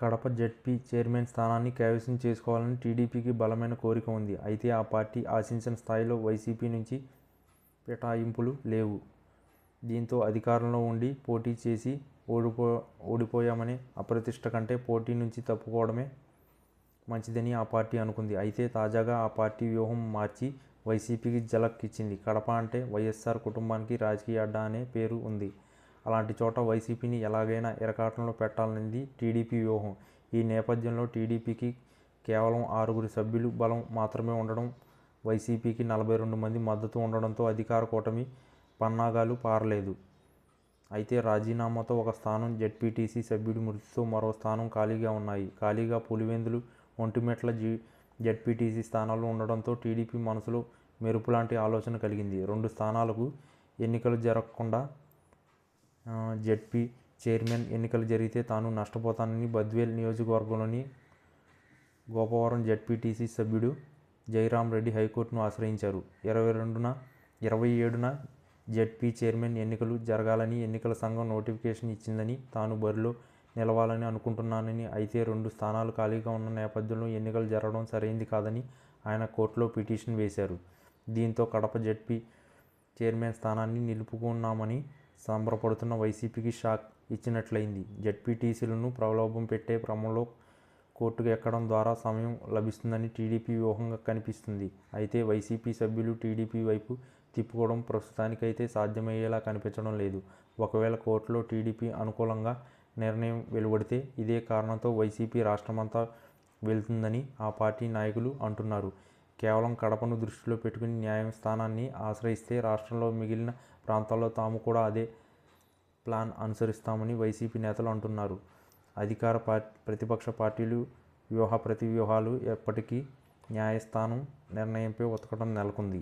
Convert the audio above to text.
Kadapa ZP chairman స్థానాన్ని కైవసం చేసుకోవాలని టీడీపీకి బలమైన కోరిక ఉంది. అయితే ఆ పార్టీ ఆశించిన స్థాయిలో వైసీపీ నుంచి పిటాయింపులు లేవు. దీంతో అధికారంలో ఉండి పోటీ చేసి ఓడిపో ఓడిపోయామనే అప్రతిష్ట కంటే పోటీ నుంచి తప్పుకోవడమే మంచిదని ఆ పార్టీ అనుకుంది. అయితే తాజాగా ఆ పార్టీ వ్యూహం మార్చి వైసీపీకి ఝలక్ ఇచ్చింది. కడప అంటే వైఎస్ఆర్ కుటుంబానికి రాజకీయ అడ్డా అనే పేరు ఉంది. అలాంటి చోట వైసీపీని ఎలాగైనా ఇరకాటంలో పెట్టాలనేది టీడీపీ వ్యూహం. ఈ నేపథ్యంలో టీడీపీకి కేవలం ఆరుగురు సభ్యులు బలం మాత్రమే ఉండడం, వైసీపీకి నలభై రెండు మంది మద్దతు ఉండడంతో అధికార కూటమి పన్నాగాలు పారలేదు. అయితే రాజీనామాతో ఒక స్థానం, జెడ్పీటీసీ సభ్యుడి మృతితో మరో స్థానం ఖాళీగా ఉన్నాయి. ఖాళీగా పులివెందులు, ఒంటిమెట్ల జీ జెడ్పీటీసీ స్థానాలు ఉండడంతో టీడీపీ మనసులో మెరుపు లాంటి ఆలోచన కలిగింది. రెండు స్థానాలకు ఎన్నికలు జరగకుండా జెడ్పీ చైర్మన్ ఎన్నికలు జరిగితే తాను నష్టపోతానని బద్వేల్ నియోజకవర్గంలోని గోపవరం జెడ్పీటీసీ సభ్యుడు జయరాంరెడ్డి హైకోర్టును ఆశ్రయించారు. ఇరవై రెండున ఇరవై ఏడున జెడ్పీ చైర్మన్ ఎన్నికలు జరగాలని ఎన్నికల సంఘం నోటిఫికేషన్ ఇచ్చిందని, తాను బరిలో నిలవాలని అనుకుంటున్నానని, అయితే రెండు స్థానాలు ఖాళీగా ఉన్న నేపథ్యంలో ఎన్నికలు జరగడం సరైంది కాదని ఆయన కోర్టులో పిటిషన్ వేశారు. దీంతో కడప జెడ్పీ చైర్మన్ స్థానాన్ని నిలుపుకున్నామని సంబరపడుతున్న వైసీపీకి షాక్ ఇచ్చినట్లయింది. జెడ్పీటీసీలను ప్రలోభం పెట్టే క్రమంలో కోర్టుకు ఎక్కడం ద్వారా సమయం లభిస్తుందని టీడీపీ వ్యూహంగా కనిపిస్తుంది. అయితే వైసీపీ సభ్యులు టీడీపీ వైపు తిప్పుకోవడం ప్రస్తుతానికైతే సాధ్యమయ్యేలా కనిపించడం లేదు. ఒకవేళ కోర్టులో టీడీపీ అనుకూలంగా నిర్ణయం వెలువడితే ఇదే కారణంతో వైసీపీ రాష్ట్రమంతా వెళుతుందని ఆ పార్టీ నాయకులు అంటున్నారు. కేవలం కడపను దృష్టిలో పెట్టుకుని న్యాయస్థానాన్ని ఆశ్రయిస్తే రాష్ట్రంలో మిగిలిన ప్రాంతాల్లో తాము కూడా అదే ప్లాన్ అనుసరిస్తామని వైసీపీ నేతలు అంటున్నారు. అధికార, ప్రతిపక్ష పార్టీలు వ్యూహ ప్రతివ్యూహాలు ఎప్పటికీ న్యాయస్థానం నిర్ణయంపై ఉతకడం నెలకొంది.